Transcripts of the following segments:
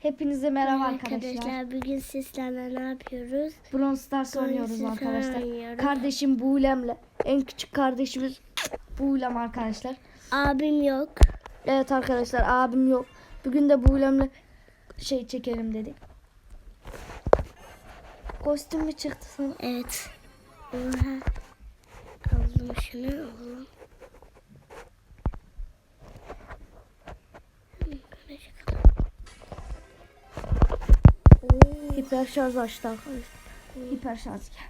Hepinize merhaba arkadaşlar. Arkadaşlar bugün sizlerle ne yapıyoruz? Brawl Stars Brawl oynuyoruz arkadaşlar. oynuyoruz. Kardeşim Buğlem'le. En küçük kardeşimiz Buğlem arkadaşlar. Abim yok. Evet arkadaşlar abim yok. Bugün de Buğlem'le şey çekelim dedik. Kostüm mü çıktı sana? Evet. Oha. Aldım şunu oğlum. Hiper şarj açtı arkadaşlar. Hiper şarj gel.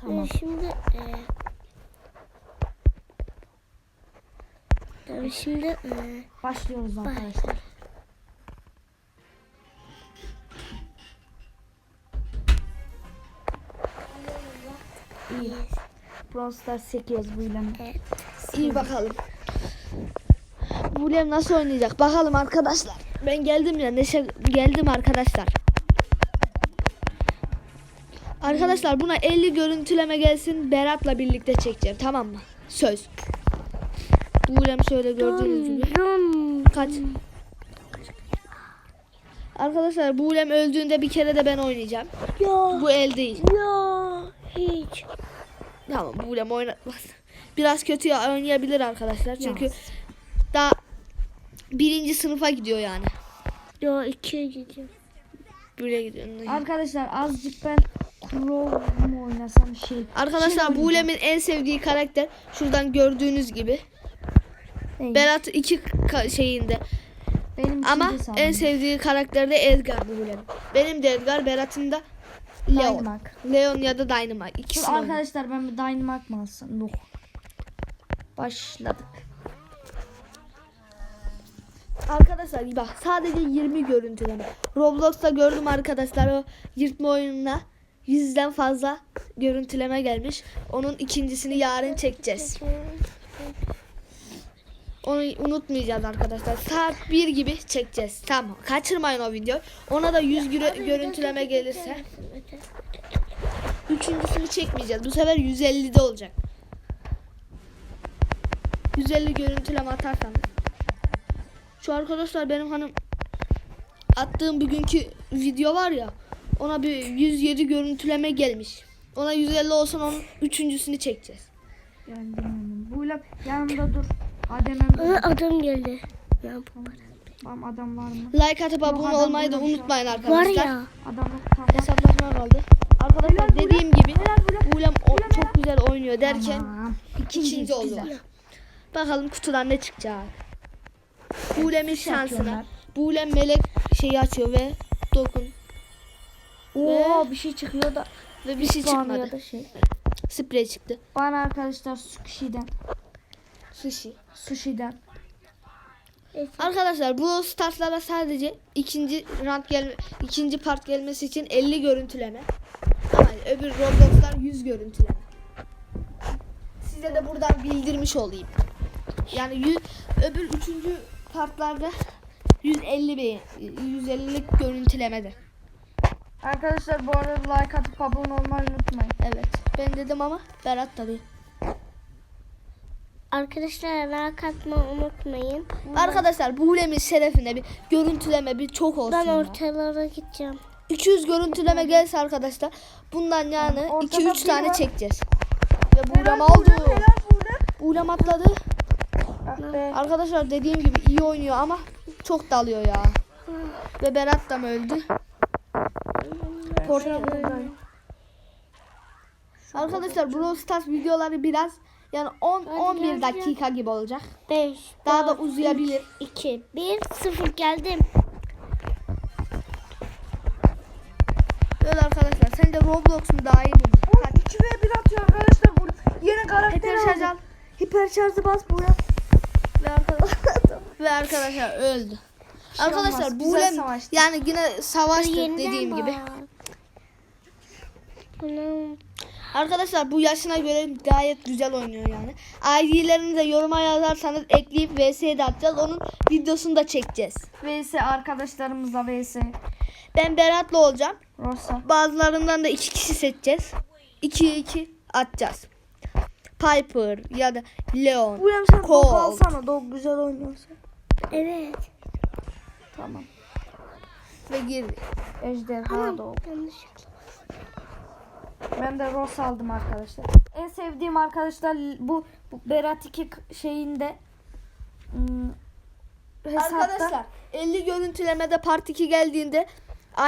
Tamam. Ben şimdi e, Tabii şimdi e, Başlıyoruz arkadaşlar. İyi. Brawl Stars çekiyoruz Buğlem'le. evet. İyi bakalım. Bulem nasıl oynayacak? Bakalım arkadaşlar. Ben geldim ya. Neşe geldim arkadaşlar. Arkadaşlar buna 50 görüntüleme gelsin. Berat'la birlikte çekeceğim. Tamam mı? Söz. Bulem şöyle gördüğünüz gibi. Kaç? Arkadaşlar Bulem öldüğünde bir kere de ben oynayacağım. Yo. Bu el değil. Yo. Hiç. Tamam Bulem oynatmaz. Biraz kötü oynayabilir arkadaşlar. Çünkü daha birinci sınıfa gidiyor yani. Yo ikiye gidiyor. Buraya gidiyor. Arkadaşlar azıcık ben Crow mu oynasam şey. Arkadaşlar Şey Bulem'in en sevdiği karakter şuradan gördüğünüz gibi. Değil. Berat iki şeyinde. Benim Ama en sevdiği karakter de Edgar Bulem. Benim de Edgar, Berat'ın da Leon. Dynamite. Leon ya da Dynamite. İkisi arkadaşlar. arkadaşlar ben bir Dynamite mı alsam? Yok. Başladık. Arkadaşlar bak sadece 20 görüntüleme. Roblox'ta gördüm arkadaşlar o yırtma oyununa 100'den fazla görüntüleme gelmiş. Onun ikincisini yarın çekeceğiz. Onu unutmayacağız arkadaşlar. Saat 1 gibi çekeceğiz. Tamam. Kaçırmayın o videoyu. Ona da 100 göre- görüntüleme gelirse üçüncüsünü çekmeyeceğiz. Bu sefer 150'de olacak. 150 görüntüleme atarsanız. Şu arkadaşlar benim hanım attığım bugünkü video var ya ona bir 107 görüntüleme gelmiş. Ona 150 olsun onun üçüncüsünü çekeceğiz. Yani bilmiyorum. Buğlem yanımda dur. Adem'im. Aa, adam geldi. Ya, Tamam adam var mı? Like atıp abone adam olmayı da unutmayın var arkadaşlar. ya. Adam yok. Tamam. Hesaplaşma kaldı. Arkadaşlar Helal dediğim gibi o- çok güzel oynuyor derken Tamam. ikinci oldu. güzel. Bakalım kutudan ne çıkacak. Bulem'in şansına. yapıyorlar. Bulem melek şeyi açıyor ve dokun Oo bir şey çıkıyor da. ve bir şey çıkmadı. Da şey. Sprey çıktı. Bana arkadaşlar sushi'den. Sushi. Sushi'den. Arkadaşlar bu startlara sadece ikinci round gel ikinci part gelmesi için 50 görüntüleme. Ama öbür Roblox'lar 100 görüntüleme. Size de buradan bildirmiş olayım. Yani yüz, öbür üçüncü partlarda 150 be 150'lik görüntülemede. Arkadaşlar bu arada like atıp abone olmayı unutmayın. Evet. Ben dedim ama Berat değil. Arkadaşlar like atmayı unutmayın. Arkadaşlar bu Hulem'in şerefine bir görüntüleme bir çok olsun. Ben ya. ortalara gideceğim. 200 görüntüleme gelse arkadaşlar bundan yani Ortada 2-3 biri tane var. çekeceğiz. Ve Buğrem aldı. Buğrem atladı. Ah. Arkadaşlar dediğim gibi iyi oynuyor ama çok dalıyor ya. Ve Berat da mı öldü? Portal. Arkadaşlar Brawl Stars videoları biraz yani 10 11 dakika gibi olacak. 5, Daha da uzayabilir. 2, 1, 0 geldim. Böyle arkadaşlar sen de Roblox'un daha iyi bunu. 2 ve 1 atıyor arkadaşlar burada. Yeni karakter Hiper şarj al. Hiper şarjı bas buraya. Ve arkadaşlar, ve arkadaşlar öldü. Arkadaşlar olmaz, bu yani yine savaştı dediğim gibi. Arkadaşlar bu yaşına göre gayet güzel oynuyor yani. ID'lerini de yoruma yazarsanız ekleyip VS'ye de atacağız. Onun videosunu da çekeceğiz. VS arkadaşlarımızla VS. Ben Berat'la olacağım. Rosa. Bazılarından da iki kişi seçeceğiz. 2'ye 2 atacağız. Piper ya da Leon. Buğlem sen dog Colt. alsana. Dog güzel oynuyorsun. Evet. Tamam. ve girdi. Ejderha doğdu. Yanlışlıkla. Ben de Ross aldım arkadaşlar. En sevdiğim arkadaşlar bu, bu Berat 2 k- şeyinde hmm, hesapta Arkadaşlar 50 görüntülemede part 2 geldiğinde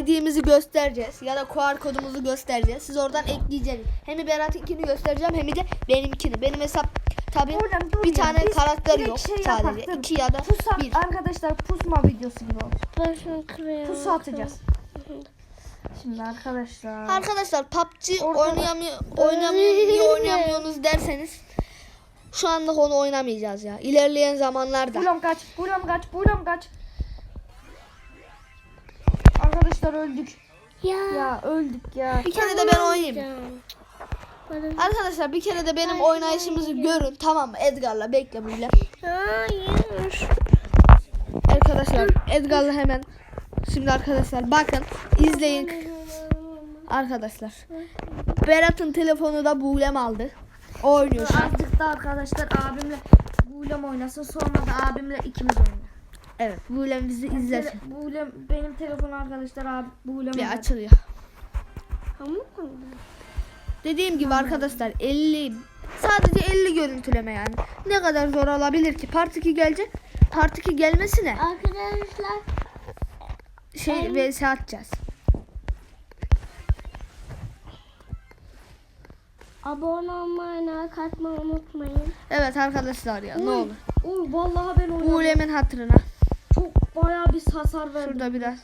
ID'mizi göstereceğiz ya da QR kodumuzu göstereceğiz. Siz oradan ekleyeceksiniz. Hem Berat 2'ni göstereceğim hem de benimkini. Benim hesap tabi Oradan dur bir ya, tane biz karakter yok şey sadece. dur. 2 ya da pusa, 1. arkadaşlar pusma videosu gibi kırıyorum. Pusu atacağız. Şimdi arkadaşlar. Arkadaşlar PUBG Orada- oynayamıyor, oynamıyor, niye oynamıyorsunuz derseniz şu anda onu oynamayacağız ya. İlerleyen zamanlarda. Bulam kaç, bulam kaç, bulam kaç. Arkadaşlar öldük. Ya. Ya öldük ya. Bir kere de ben oynayayım. Arkadaşlar bir kere de benim oynayışımızı görün tamam mı? Edgar'la bekle böyle. Hayır. Arkadaşlar Edgar'la hemen şimdi arkadaşlar bakın izleyin arkadaşlar. Berat'ın telefonu da Buğlem aldı. O oynuyor şu an. Artık da arkadaşlar abimle bulam oynasın. Sonra da abimle ikimiz oynayalım. Evet Buğlem bizi izlesin. Bulam benim telefon arkadaşlar abi bulam. Bir açılıyor. Dediğim gibi arkadaşlar 50 sadece 50 görüntüleme yani. Ne kadar zor olabilir ki? Part 2 gelecek. Part 2 gelmesine Arkadaşlar şey vs atacağız. abone olmayı, like atmayı unutmayın. Evet arkadaşlar ya ne olur. Oy vallahi ben oynadım. Buğlem'in hatırına. Çok bayağı bir hasar verdim. Şurada biraz.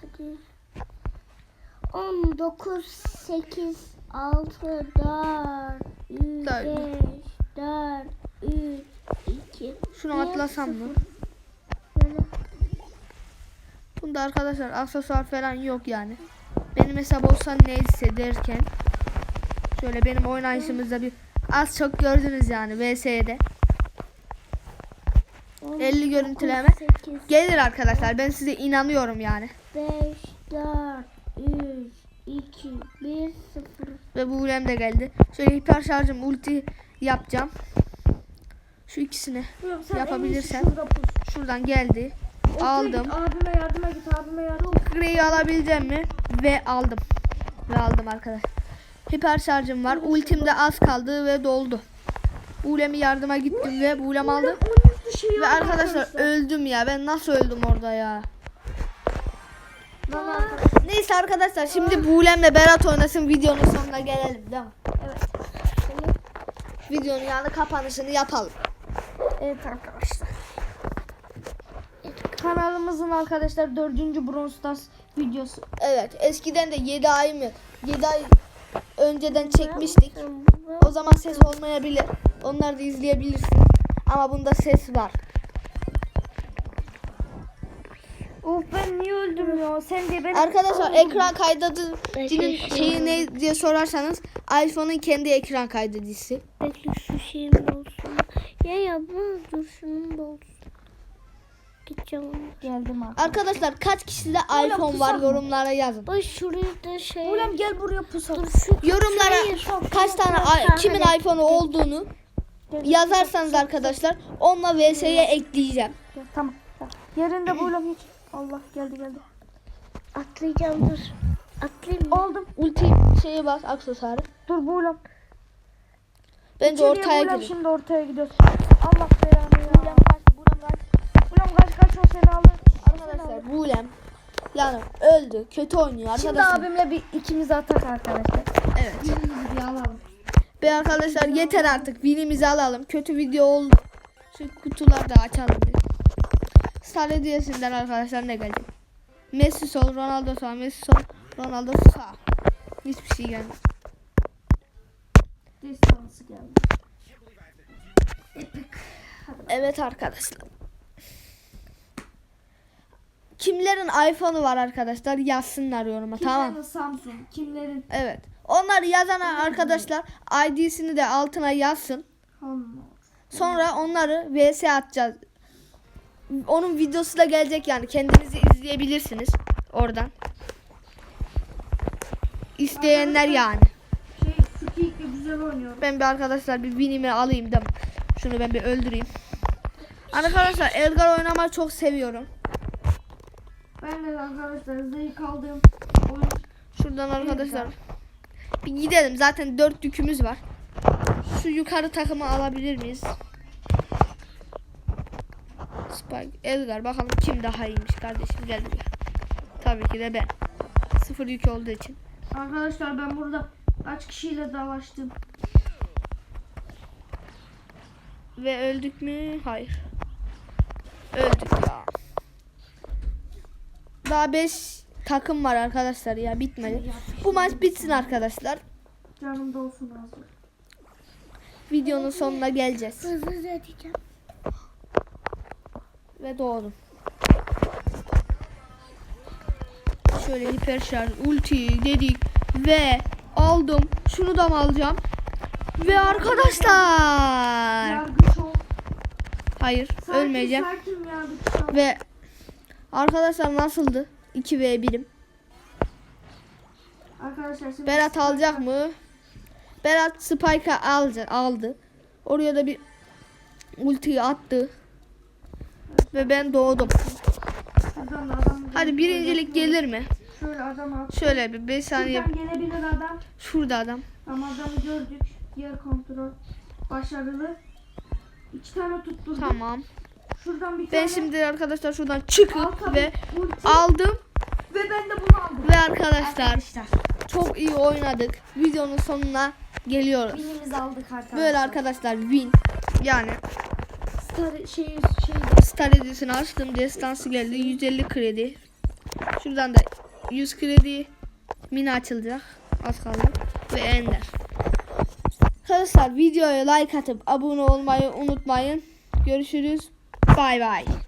Hadi. 19, 8, 6, 4, 3, Dört. 5, 4, 3, 2, Şunu atlasam mı? Bunda arkadaşlar aksesuar falan yok yani. Benim hesap olsa neyse derken şöyle benim oynayışımızda bir az çok gördünüz yani VS'de. 50 görüntüleme 8, Gelir arkadaşlar ben size inanıyorum yani. 5, 4, 3, 2, 1, 0. Ve bu ulem de geldi. Şöyle hiper şarjım ulti yapacağım. Şu ikisini şurada pus. şuradan geldi. Aldım. Git, abime yardıma git abime yardım. Grey'i alabileceğim mi? Ve aldım. Ve aldım arkadaşlar. Hiper şarjım var. Ultim de az kaldı ve doldu. Ulemi yardıma gittim ve Bulem aldı. Şey Ve arkadaşlar öldüm ya. Ben nasıl öldüm orada ya? Arkadaşlar. Neyse arkadaşlar şimdi Bulem'le Berat oynasın videonun sonuna gelelim değil mi? Evet. Videonun yani kapanışını yapalım. Evet arkadaşlar. Kanalımızın arkadaşlar 4. Brawl Stars videosu. Evet eskiden de 7 ay mı? 7 ay önceden çekmiştik. O zaman ses olmayabilir. Onları da izleyebilirsiniz. Ama bunda ses var. Of ben niye öldüm ya? Sen de ben Arkadaşlar ekran kaydedicinin şeyi ne diye sorarsanız iPhone'un kendi ekran kaydedicisi. Bekle şu şeyim olsun. Ya yapma dur şunun da olsun. Gideceğim geldim abi. Arkadaşlar kaç kişide iPhone var mı? yorumlara yazın. Bak şuraya da şey. Ulan gel buraya pusalım. Dur şu Yorumlara şurayı- kaç tane Şurayı- kimin iPhone'u olduğunu yazarsanız arkadaşlar onunla VS'ye ekleyeceğim. Ya, tamam. tamam. Yerinde bulam hiç. Allah geldi geldi. Atlayacağım dur. Atlayayım mı? Aldım. Ulti şeye bas aksesuarı. Dur bulam. Bence İçeriye ortaya girin. Şimdi ortaya gidiyoruz. Allah belanı ya. Bulam kaç kaç o seni alır. Arkadaşlar Bulem yani öldü. Kötü oynuyor Şimdi arkadaşlar. abimle bir ikimiz atak arkadaşlar. Evet. Bir alalım. Ve arkadaşlar yeter artık. Winimizi alalım. Kötü video oldu. Şu kutuları da açalım bir. Star hediyesinden arkadaşlar ne geldi? Messi sol, Ronaldo sağ, Messi sol, Ronaldo sağ. Hiçbir şey gelmedi. Destansı geldi. Evet arkadaşlar. Kimlerin iPhone'u var arkadaşlar yazsınlar yoruma tamam. Kimlerin Samsung, kimlerin Evet. Onları yazan arkadaşlar ID'sini de altına yazsın. Sonra onları VS atacağız. Onun videosu da gelecek yani. Kendinizi izleyebilirsiniz oradan. İsteyenler yani. Şey güzel. Ben bir arkadaşlar bir winimi alayım da şunu ben bir öldüreyim. Arkadaşlar Edgar oynamayı çok seviyorum. Ben de arkadaşlar zayıf kaldığım oyun Şuradan arkadaşlar bir gidelim. Zaten dört yükümüz var. Şu yukarı takımı alabilir miyiz? Spike, Edgar bakalım kim daha iyiymiş kardeşim gel buraya. Tabii ki de ben. Sıfır yük olduğu için. Arkadaşlar ben burada kaç kişiyle dalaştım. Ve öldük mü? Hayır. Öldük. Daha 5 takım var arkadaşlar ya bitmedi. Bu maç bitsin arkadaşlar. Canım da olsun hazır. Videonun sonuna geleceğiz. Hızlı edeceğim. Ve doğdum. Şöyle hiper şarj ulti dedik ve aldım. Şunu da mı alacağım? Ve arkadaşlar. Yargıç ol. Hayır Sakin, ölmeyeceğim. Sakin yargıç ol. Ve arkadaşlar nasıldı? 2 v 1'im. Arkadaşlar şimdi Berat alacak mı? Berat Spike'ı aldı, aldı. Oraya da bir ultiyi attı. Ve ben doğdum. Da adam Hadi birincilik gelir mi? Şöyle adam al. Şöyle bir 5 saniye. Şuradan gelebilir adam. Şurada adam. Ama adamı gördük. Yer kontrol. Başarılı. İki tane tuttu. Tamam. Şuradan bir Ben tane. şimdi arkadaşlar şuradan Al çıkıp tabii, ve ulti. aldım. Ve ben de bunu aldım. Ve arkadaşlar Arkadaşlar. çok iyi oynadık. Videonun sonuna geliyoruz. Binimizi aldık arkadaşlar. Böyle arkadaşlar win. Yani Star şey şey Star Edis'ini açtım. Destansı geldi. 150 kredi. Şuradan da 100 kredi. Mini açılacak. Az kaldı. Ve Ender. Arkadaşlar videoya like atıp abone olmayı unutmayın. Görüşürüz. Bay bay.